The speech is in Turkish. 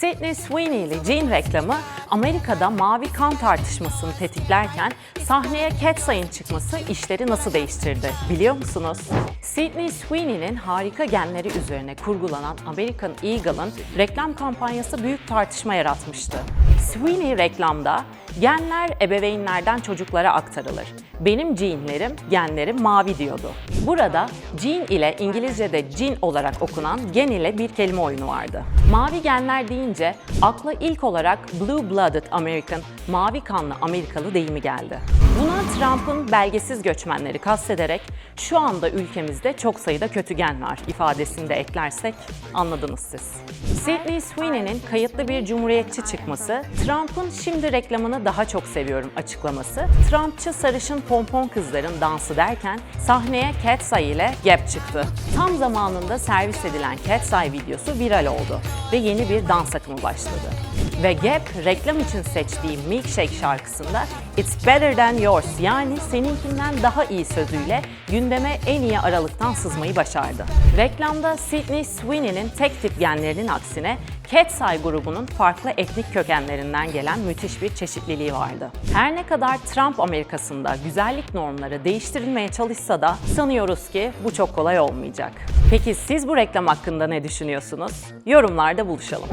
Sydney Sweeney'li Jean reklamı Amerika'da mavi kan tartışmasını tetiklerken sahneye Cat'sey'in çıkması işleri nasıl değiştirdi biliyor musunuz? Sydney Sweeney'nin harika genleri üzerine kurgulanan American Eagle'ın reklam kampanyası büyük tartışma yaratmıştı. Sweeney reklamda genler ebeveynlerden çocuklara aktarılır. Benim genlerim, genlerim mavi diyordu. Burada gene ile İngilizce'de gene olarak okunan gen ile bir kelime oyunu vardı. Mavi genler deyince akla ilk olarak blue blooded American, mavi kanlı Amerikalı deyimi geldi. Buna Trump'ın belgesiz göçmenleri kastederek şu anda ülkemizde çok sayıda kötü gen var ifadesini de eklersek anladınız siz. Sydney Sweeney'nin kayıtlı bir cumhuriyetçi çıkması, Trump'ın şimdi reklamını daha çok seviyorum açıklaması, Trumpçı sarışın pompon kızların dansı derken sahneye Cat'seye ile Gap çıktı. Tam zamanında servis edilen Cat'seye videosu viral oldu ve yeni bir dans akımı başladı. Ve Gap reklam için seçtiği Milkshake şarkısında It's better than yours yani seninkinden daha iyi sözüyle gündeme en iyi aralıktan sızmayı başardı. Reklamda Sydney Sweeney'nin tek tip genlerinin aksine Cat'seye grubunun farklı etnik kökenlerinden gelen müthiş bir çeşitliliği vardı. Her ne kadar Trump Amerikası'nda güzellik normları değiştirilmeye çalışsa da sanıyoruz ki bu çok kolay olmayacak. Peki siz bu reklam hakkında ne düşünüyorsunuz? Yorumlarda buluşalım.